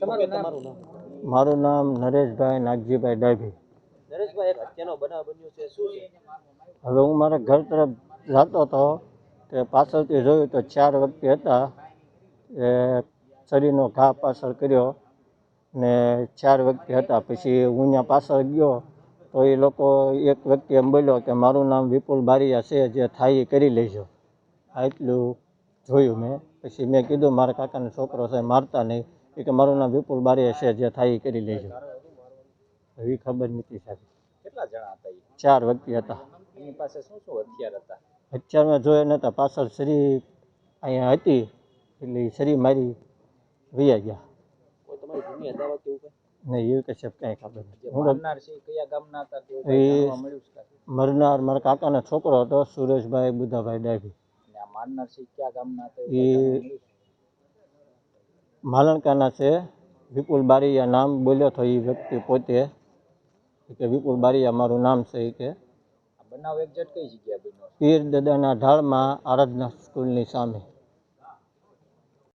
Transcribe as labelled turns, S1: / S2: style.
S1: મારું નામ નરેશભાઈ નાગજીભાઈ ડાભી. હવે હું મારા ઘર તરફ જતો હતો તે પાછળથી જોયું તો ચાર વ્યક્તિ હતા. એ શરીરનો ઘા પાછળ કર્યો ને ચાર વ્યક્તિ હતા. પછી હું ત્યાં પાછળ ગયો તો એ લોકો એક વ્યક્તિ એમ બોલ્યો કે મારું નામ વિપુલ બારિયા છે જે થાય એ કરી લેજો. આટલું જોયું મેં. પછી મેં કીધું મારા કાકાનો છોકરો છે મારતા નહીં. એ કે મારું નામ વિપુલ બારિયા છે જે થાય એ કરી લેજો. એવી ખબર નથી સાહેબ.
S2: કેટલા જણા હતા એ
S1: ચાર વ્યક્તિ હતા.
S2: એની પાસે શું શું હથિયાર હતા?
S1: અત્યારમાં જોયા નહોતા પાછળ શરી અહીંયા હતી એટલે શરી મારી વૈયા ગયા.
S2: કોઈ તમારી જૂની અદાવત એવું કંઈ?
S1: નહીં એવું કશે કાંઈ ખબર નથી.
S2: છે કયા ગામના હતા
S1: એ-? મરનાર મારા કાકાનો છોકરો હતો સુરેશભાઈ બુધાભાઈ ડાભી.
S2: મારનાર છે કયા ગામના હતા
S1: એ-
S2: કંઈ જાણવા મળ્યું છે?
S1: માલણકાના છે. વિપુલ બારીયા નામ બોલ્યો હતો એ વ્યક્તિ પોતે. કે વિપુલ બારીયા મારું નામ છે એ કે.
S2: બનાવ એક્ઝેક્ટ કઈ જગ્યા બન્યો
S1: પીર દાદાના ઢાળમાં આરાધના સ્કૂલની સામે.